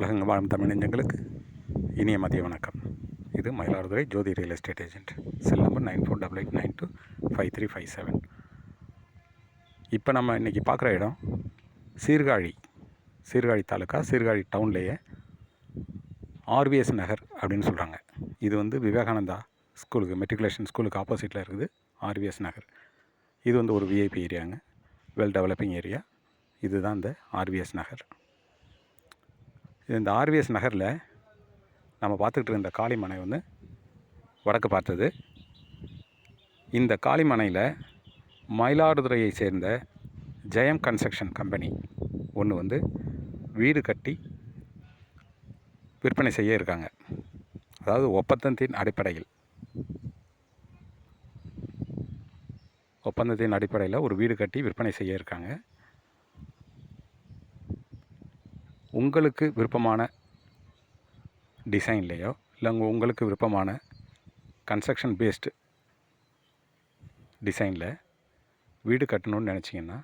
உலகங்க வாழும் தமிழ் நெஞ்சங்களுக்கு இனிய மதிய வணக்கம். இது Mayiladuthurai Jothi real estate agent. Cell number nine four double eight nine two five three five seven. இப்போ நம்ம இன்றைக்கி பார்க்குற இடம் சீர்காழி சீர்காழி தாலுக்கா சீர்காழி டவுன்லேயே ஆர்விஎஸ் நகர் அப்படின்னு சொல்கிறாங்க இது வந்து விவேகானந்தா ஸ்கூலுக்கு மெட்ரிகுலேஷன் ஸ்கூலுக்கு ஆப்போசிட்டில் இருக்குது ஆர்விஎஸ் நகர். இது வந்து ஒரு விஐபி ஏரியாங்க வெல் டெவலப்பிங் ஏரியா இதுதான் இந்த ஆர்விஎஸ் நகர். இந்த ஆர்விஎஸ் நகரில் நம்ம பார்த்துக்கிட்டு இருந்த காளிமனை வந்து வடக்கு பார்த்தது. இந்த காளிமனையில் மயிலாடுதுறையை சேர்ந்த ஜெயம் கன்ஸ்ட்ரக்ஷன் கம்பெனி ஒன்று வந்து வீடு கட்டி விற்பனை செய்ய இருக்காங்க. அதாவது ஒப்பந்தத்தின் அடிப்படையில். ஒப்பந்தத்தின் அடிப்படையில் ஒரு வீடு கட்டி விற்பனை செய்ய இருக்காங்க. உங்களுக்கு விருப்பமான டிசைன்லேயோ இல்லை உங்களுக்கு விருப்பமான கன்ஸ்ட்ரக்ஷன் பேஸ்டு டிசைனில் வீடு கட்டணும்னு நினச்சிங்கன்னா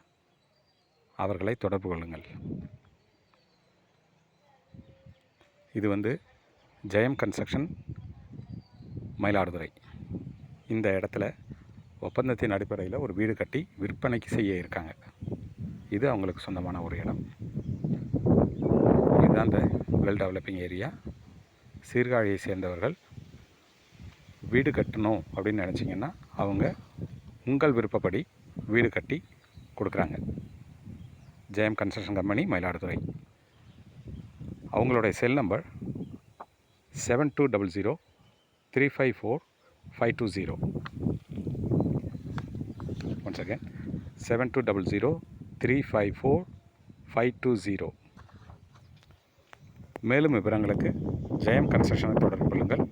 அவர்களை தொடர்பு கொள்ளுங்கள். இது வந்து ஜெயம் கன்ஸ்ட்ரக்ஷன் மயிலாடுதுறை. இந்த இடத்துல ஒப்பந்தத்தின் அடிப்படையில் ஒரு வீடு கட்டி விற்பனைக்கு செய்ய இருக்காங்க. இது அவங்களுக்கு சொந்தமான ஒரு இடம். இதுதான் இந்த வெல் டெவலப்பிங் ஏரியா. சீர்காழியை சேர்ந்தவர்கள். வீடு கட்டணும் அப்படின்னு நினச்சிங்கன்னா அவங்க உங்கள் விருப்பப்படி வீடு கட்டி கொடுக்குறாங்க. Jayam construction company Mayiladuthurai. அவங்களுடைய cell number seven two double zero three five four five two zero. Once again seven two double zero three five four five two zero. மேலும் விவரங்களுக்கு ஜெயம் கன்ஸ்ட்ரக்ஷனை தொடர்பு கொள்ளுங்கள்.